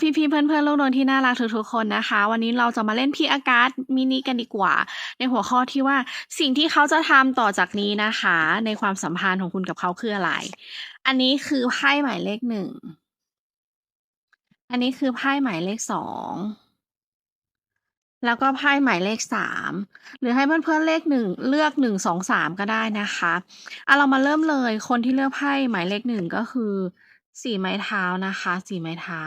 พี่ๆเพื่อนๆลูกนนท์ที่น่ารักทุกๆคนนะคะ วันนี้เราจะมาเล่นพี่อากาศมินิกันดีกว่า ในหัวข้อที่ว่าสิ่งที่เขาจะทำต่อจากนี้นะคะ ในความสัมพันธ์ของคุณกับเขาคืออะไร อันนี้คือไพ่หมายเลขหนึ่งอันนี้คือไพ่หมายเลขสองแล้วก็ไพ่หมายเลขสามหรือให้เพื่อนๆเลขหนึ่งเลือกหนึ่งสองสามก็ได้นะคะอะเรามาเริ่มเลยคนที่เลือกไพ่หมายเลขหนึ่งก็คือสี่ไม้เท้านะคะ สี่ไม้เท้า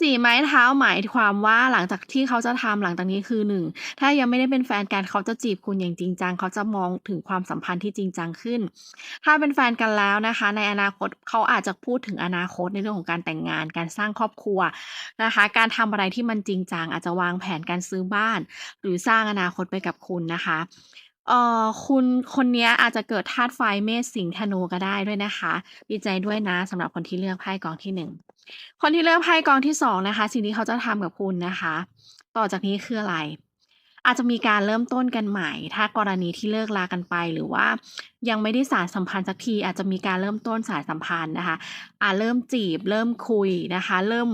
สี่ไม้เท้าหมายความว่าหลังจากที่เขาจะทำหลังจากนี้คือหนึ่งถ้ายังไม่ได้เป็นแฟนกันเขาจะจีบคุณอย่างจริงจังเขาจะมองถึงความสัมพันธ์ที่จริงจังขึ้น ถ้าเป็นแฟนกันแล้วนะคะ ในอนาคตเขาอาจจะพูดถึงอนาคตในเรื่องของการแต่งงาน การสร้างครอบครัวนะคะ การทำอะไรที่มันจริงจังอาจจะวางแผนการซื้อบ้าน หรือสร้างอนาคตไปกับคุณนะคะเอ่อคุณคนนี้อาจจะเกิดธาตุไฟเมษสิงห์ธนูก็ได้ด้วยนะคะ ดีใจด้วยนะสำหรับคนที่เลือกไพ่กองที่หนึ่ง คนที่เลือกไพ่กองที่สองนะคะ สิ่งที่เขาจะทำกับคุณนะคะ ต่อจากนี้คืออะไร อาจจะมีการเริ่มต้นกันใหม่ ถ้ากรณีที่เลิกลากันไปหรือว่า ยังไม่ได้สารสัมพันธ์สักที อาจจะมีการเริ่มต้นสารสัมพันธ์นะคะอ่าเริ่มจีบ เริ่มคุยนะคะ เริ่ม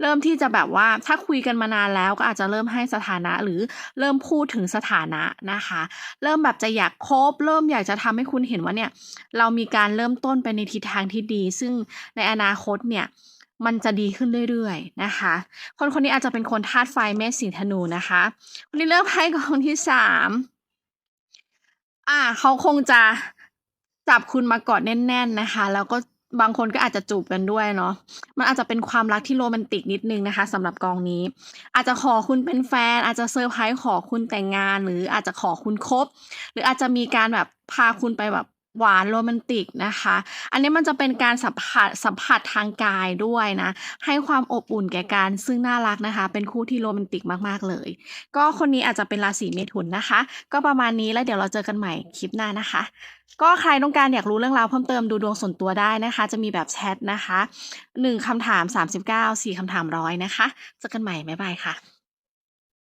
เริ่มที่จะแบบว่าถ้าคุยกันมานานแล้วก็อาจจะเริ่มให้สถานะหรือเริ่มพูดถึงสถานะนะคะ เริ่มแบบจะอยากคบ เริ่มอยากจะทำให้คุณเห็นว่าเนี่ย เรามีการเริ่มต้นไปในทิศทางที่ดี ซึ่งในอนาคตเนี่ย มันจะดีขึ้นเรื่อยๆนะคะ คนคนนี้อาจจะเป็นคนธาตุไฟเมษสิงธนูนะคะคนที่เลือกไพ่กองที่สามอ่าเขาคงจะจับคุณมากอดแน่น ๆนะคะ แล้วก็บางคนก็อาจจะจูบกันด้วยเนาะ มันอาจจะเป็นความรักที่โรแมนติกนิดนึงนะคะสำหรับกองนี้ อาจจะขอคุณเป็นแฟน อาจจะเซอร์ไพรส์ขอคุณแต่งงาน หรืออาจจะขอคุณคบ หรืออาจจะมีการแบบพาคุณไปแบบ หวานโรแมนติกนะคะ อันนี้มันจะเป็นการสัมผัสสัมผัสทางกายด้วยนะ ให้ความอบอุ่นแก่กันซึ่งน่ารักนะคะ เป็นคู่ที่โรแมนติกมากๆเลย ก็คนนี้อาจจะเป็นราศีเมถุนนะคะ ก็ประมาณนี้แล้วเดี๋ยวเราเจอกันใหม่คลิปหน้านะคะ ก็ใครต้องการอยากรู้เรื่องราวเพิ่มเติมดูดวงส่วนตัวได้นะคะ จะมีแบบแชทนะคะหนึ่งคำถาม 39สี่คำถามร้อยนะคะเจอกันใหม่บ๊ายบายค่ะ